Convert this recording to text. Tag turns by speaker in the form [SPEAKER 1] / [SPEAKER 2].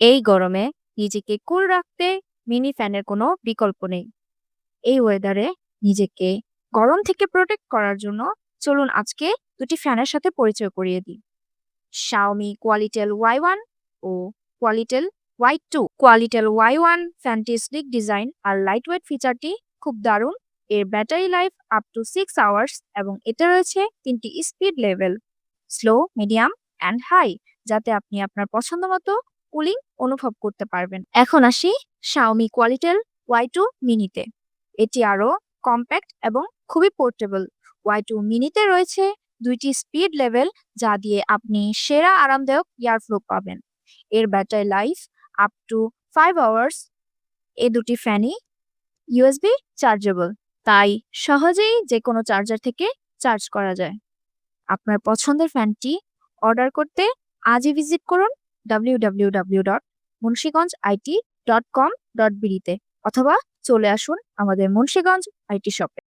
[SPEAKER 1] এই গরমে নিজেকে কুল রাখতে মিনি ফ্যানের কোনো বিকল্প নেই। এই ওয়েদারে নিজেকে গরম থেকে প্রোটেক্ট করার জন্য চলুন আজকে দুটি ফ্যানের সাথে পরিচয় করিয়ে দিই। শাওমি কোয়ালিটেল ওয়াই ওয়ান ও Qualitell Y two Qualitell Y one ফ্যানটি স্লিক ডিজাইন আর লাইট ওয়েট ফিচারটি খুব দারুণ। এর battery life up to six hours এবং এতে রয়েছে তিনটি speed level slow medium and high যাতে আপনি আপনার পছন্দ মতো কুলিং অনুভব করতে পারবেন। এখন আসি শাওমি কোয়ালিটেল ওয়াই টু মিনিতে এটি আরও কম্প্যাক্ট এবং খুবই পোর্টেবল ওয়াই টু মিনিতে রয়েছে দুইটি স্পিড লেভেল যা দিয়ে আপনি সেরা আরামদায়ক ইয়ারফ্লো পাবেন। এর battery life up to five hours এ দুটি ফ্যানই ইউএসবি চার্জেবল তাই সহজেই যে কোনো চার্জার থেকে চার্জ করা যায়। আপনার পছন্দের ফ্যানটি অর্ডার করতে আজই ভিজিট করুন। W dot Munshiganj IT dot com dot অথবা চলে আসুন আমাদের মুন্সীগঞ্জ আইটি শপে